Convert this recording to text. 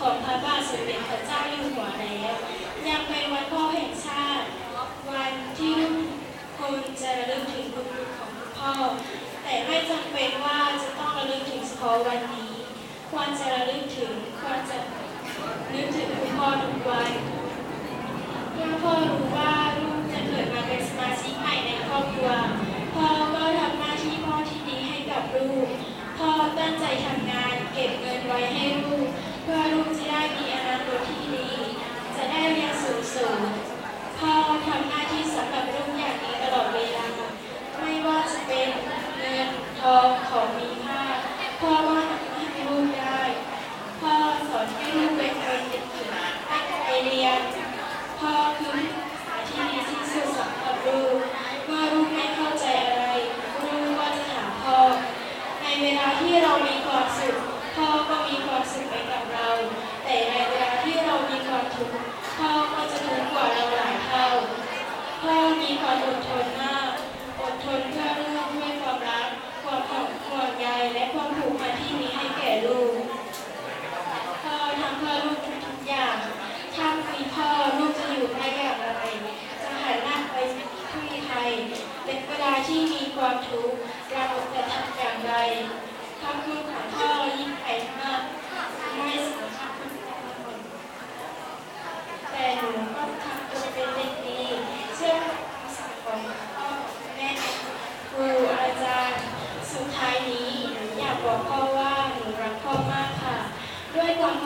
ของพระบาทสมเด็จพระเจ้าอยู่หัวแล้ว ยังเป็นวันพ่อแห่งชาติ วันที่ทุกคนจะระลึกถึงบุญคุณของคุณพ่อ แต่ไม่จำเป็นว่าจะต้องระลึกถึงเฉพาะวันนี้ ควรจะระลึกถึงควรจะนึกถึงคุณพ่อทุกวันเมื่อพ่อรู้ว่าลูกจะเกิดมาเป็นสมาชิกใหม่ในครอบครัว พ่อก็ทำหน้าที่พ่อที่ดีให้กับลูก พ่อตั้งใจทำงานเก็บเงินไว้ให้ลูก เพื่อลูกจะได้มีอนาคตที่ดี จะได้เรียนสูงสูงๆพ่อทำหน้าที่สำหรับลูกอย่างดีตลอดเวลา ไม่ว่าจะเป็นเงิน ทองของมีค่าพ่อว่าให้ลูกได้ พ่อสอนให้ลูกเป็นคนเก่งๆตั้เรียน พ่อคือหาที่ดีที่สุดสำหรับลูกเมื่อลูกไม่เข้าใจอะไรลูกก็จะถามพ่อ ในเวลาที่เรามีความสุขพ่อก็มีความสุขไปกับเรา แต่ในเวลาที่เรามีความทุกข์พ่อก็จะทุกข์กว่าเราหลายเท่าพ่อมีความอดทน พ่อลูกจะอยู่ได้อย่างไร จะหันหน้าไปที่ไทยเป็นเวลาที่มีความทุกข์เราจะทำอย่างไรคำพูดของพ่อยิ่งใหญ่มากไม่สำคัญแต่หนูก็ทำตัวเป็นเด็กดีเชื่อคำสั่งของพ่อแม่ครูอาจารย์สุดท้ายนี้อยากบอกพ่อว่าหนูรักพ่อมากค่ะ ด้วยความ